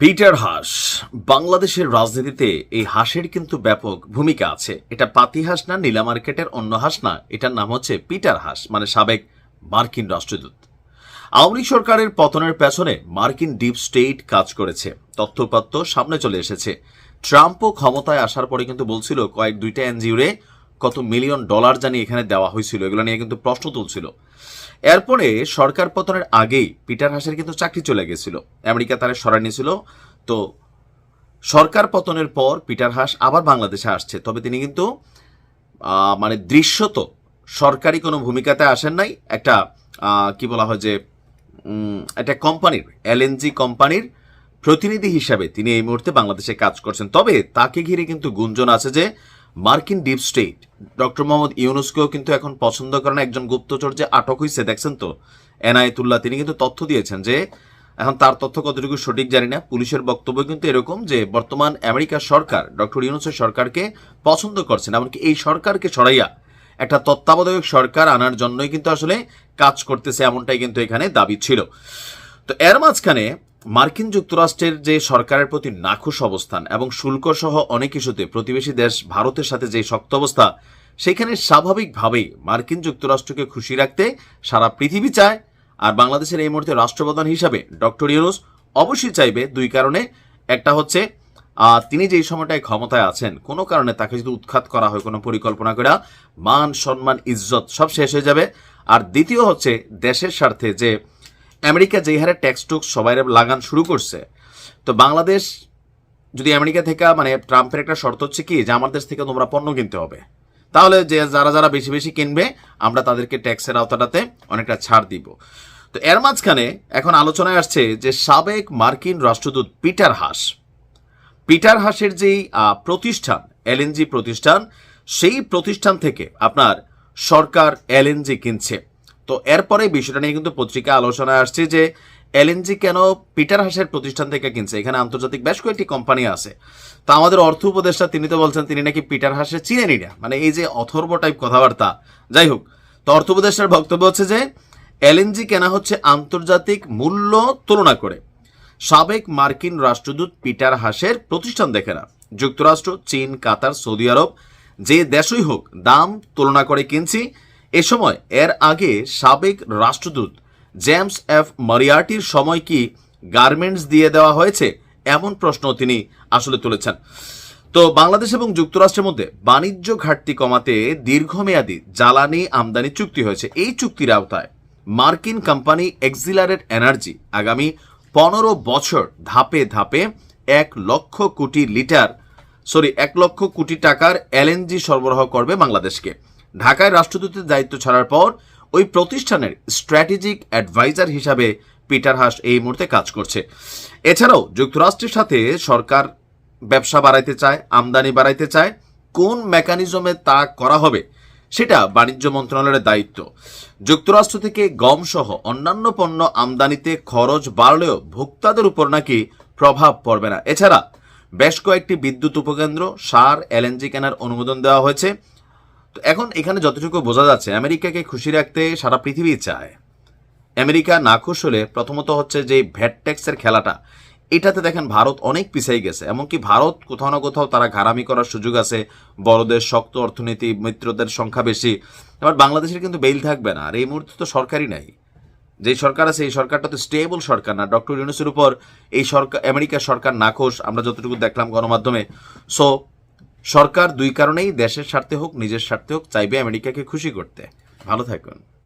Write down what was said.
Peter হাঁস, বাংলাদেশের রাজনীতিতে এই হাঁসের কিন্তু ব্যাপক ভূমিকা আছে। এটা পাতি হাঁস না, নীলা মার্কেটের অন্য হাঁস না, এটার নাম হচ্ছে পিটার হাঁস মানে সাবেক মার্কিন রাষ্ট্রদূত। আওয়ামী সরকারের পতনের পেছনে মার্কিন ডিপ স্টেট কাজ করেছে তথ্যপাত্য সামনে চলে এসেছে। ট্রাম্পও ক্ষমতায় আসার পরে কিন্তু বলছিল, কয়েক দুইটা এনজিওরে কত মিলিয়ন ডলার জানি এখানে দেওয়া হয়েছিল, এগুলো নিয়ে কিন্তু প্রশ্ন তুলছিল। এরপরে সরকার পতনের আগেই পিটার হাসের কিন্তু চাকরি চলে গেছিল। আমেরিকা তারা সরাই নিয়েছিল। তো সরকার পতনের পর পিটার হাস আবার বাংলাদেশে আসছে। তবে তিনি কিন্তু মানে দৃশ্যত সরকারি কোনো ভূমিকাতে আসেন নাই। একটা কি বলা হয় যে একটা কোম্পানির এলএনজি কোম্পানির প্রতিনিধি হিসাবে তিনি এই মুহূর্তে বাংলাদেশে কাজ করছেন। তবে তাকে ঘিরে কিন্তু গুঞ্জন আছে যে মার্কিন ডিপ স্টেট। ডক্টর মোহাম্মদ ইউনুসকেও কিন্তু এখন পছন্দ করেন একজন গুপ্তচর যে আটক হয়েছে দেখছেন তো? এনায়েতুল্লাহ, তিনি কিন্তু তথ্য দিয়েছেন যে, এখন তার তথ্য কতটুকু সঠিক জানি না। পুলিশের বক্তব্য কিন্তু এরকম যে, বর্তমান আমেরিকা সরকার, ডক্টর ইউনুসের সরকারকে পছন্দ করছেন, এমনকি এই সরকারকে সরাইয়া একটা তত্ত্বাবধায়ক সরকার আনার জন্যই কিন্তু আসলে কাজ করতেছে, এমনটাই কিন্তু এখানে দাবি ছিল। তো এর মাঝখানে মার্কিন যুক্তরাষ্ট্রের যে সরকারের প্রতি নাখুশ অবস্থান এবং শুল্ক সহ অনেক ইস্যুতে প্রতিবেশী দেশ ভারতের সাথে যে শক্ত অবস্থা, সেখানে স্বাভাবিকভাবেই মার্কিন যুক্তরাষ্ট্রকে খুশি রাখতে সারা পৃথিবী চায়। আর বাংলাদেশের এই মুহূর্তে রাষ্ট্রপ্রধান হিসাবে ডক্টর ইউনুস অবশ্যই চাইবে দুই কারণে। একটা হচ্ছে তিনি যেই সময়টায় ক্ষমতায় আছেন, কোনো কারণে তাকে যদি উৎখাত করা হয় কোনো পরিকল্পনা করে, মান, সম্মান, ইজ্জত সব শেষ হয়ে যাবে। আর দ্বিতীয় হচ্ছে, দেশের স্বার্থে যে আমেরিকা যেই হারে ট্যাক্স টুক্স সবাই লাগান শুরু করছে, তো বাংলাদেশ যদি আমেরিকা থেকে মানে ট্রাম্পের একটা শর্ত হচ্ছে কি, যে আমার দেশ থেকে তোমরা পণ্য কিনতে হবে। তাহলে যে যারা যারা বেশি বেশি কিনবে, আমরা তাদেরকে ট্যাক্সের আওতাটাতে অনেকটা ছাড় দিব। তো এর মাঝখানে এখন আলোচনায় আসছে যে সাবেক মার্কিন রাষ্ট্রদূত পিটার হাস, পিটার হাসের যেই প্রতিষ্ঠান এলএনজি প্রতিষ্ঠান, সেই প্রতিষ্ঠান থেকে আপনার সরকার এলএনজি কিনছে। তো এরপরে বিষয়টা নিয়ে কিন্তু পত্রিকা আলোচনায় আসছে যে এলএনজি কেন পিটার হাসের প্রতিষ্ঠান থেকে কিনছে? এখানে আন্তর্জাতিক বেশ কয়েকটি কোম্পানি আছে। তা আমাদের অর্থ উপদেষ্টা তিনি তো বলছেন তিনি নাকি পিটার হাসে চিনেনি না। মানে এই যে অথর্ব টাইপ কথাবার্তা। যাই হোক, তো অর্থ উপদেষ্টার বক্তব্য হচ্ছে যে এলএনজি কেনা হচ্ছে আন্তর্জাতিক মূল্য তুলনা করে। সাবেক মার্কিন রাষ্ট্রদূত পিটার হাসের প্রতিষ্ঠান দেখে না। যুক্তরাষ্ট্র, চীন, কাতার, সৌদি আরব যে দেশই হোক দাম তুলনা করে কিনছি এ সময় এর আগে সাবেক রাষ্ট্রদূত জেমস এফ মারিয়ার্টির সময় কি গার্মেন্টস দিয়ে দেওয়া হয়েছে? এমন প্রশ্ন তিনি আসলে তুলেছেন। তো বাংলাদেশ এবং যুক্তরাষ্ট্রের মধ্যে বাণিজ্য ঘাটতি কমাতে দীর্ঘমেয়াদী জ্বালানি আমদানি চুক্তি হয়েছে। এই চুক্তির আওতায় মার্কিন কোম্পানি এক্সিলারেট এনার্জি আগামী পনেরো বছর ধাপে ধাপে এক লক্ষ কোটি লিটার, সরি, এক লক্ষ কোটি টাকার এলএনজি সরবরাহ করবে বাংলাদেশকে। ঢাকায় রাষ্ট্রদূতের দায়িত্ব ছাড়ার পর ওই প্রতিষ্ঠানের স্ট্র্যাটেজিক অ্যাডভাইজার হিসাবে পিটার হাস এই মুহূর্তে কাজ করছে। এছাড়াও যুক্তরাষ্ট্রের সাথে সরকার ব্যবসা বাড়াইতে চায়, আমদানি বাড়াইতে চায়, কোন মেকানিজমে তা করা হবে সেটা বাণিজ্য মন্ত্রণালয়ের দায়িত্ব। যুক্তরাষ্ট্র থেকে গম সহ অন্যান্য পণ্য আমদানিতে খরচ বাড়লেও ভোক্তাদের উপর নাকি প্রভাব পড়বে না। এছাড়া বেশ কয়েকটি বিদ্যুৎ উপকেন্দ্র, সার, এলএনজি কেনার অনুমোদন দেওয়া হয়েছে। এখন এখানে যতটুকু বোঝা যাচ্ছে, আমেরিকাকে খুশি রাখতে সারা পৃথিবী চায়। আমেরিকা নাখুশ হলে প্রথমত হচ্ছে যে ভ্যাট ট্যাক্সের খেলাটা, এটাতে দেখেন ভারত অনেক পিছাই গেছে। এমনকি ভারত কোথাও না কোথাও তারা ঘারামি করার সুযোগ আছে, বড়দের শক্ত অর্থনীতি, মিত্রদের সংখ্যা বেশি। এবার বাংলাদেশের কিন্তু বেইল থাকবে না, আর এই মুহূর্তে তো সরকারই নাই। যে সরকার আছে, এই সরকারটা তো স্টেবল সরকার না। ডক্টর ইউনুসের উপর এই সরকার, আমেরিকার সরকার নাখোশ আমরা যতটুকু দেখলাম গণমাধ্যমে। সো সরকার দুই কারণেই দেশের স্বার্থে হোক, নিজের স্বার্থে হোক, চাইবে আমেরিকাকে খুশি করতে। ভালো থাকুন।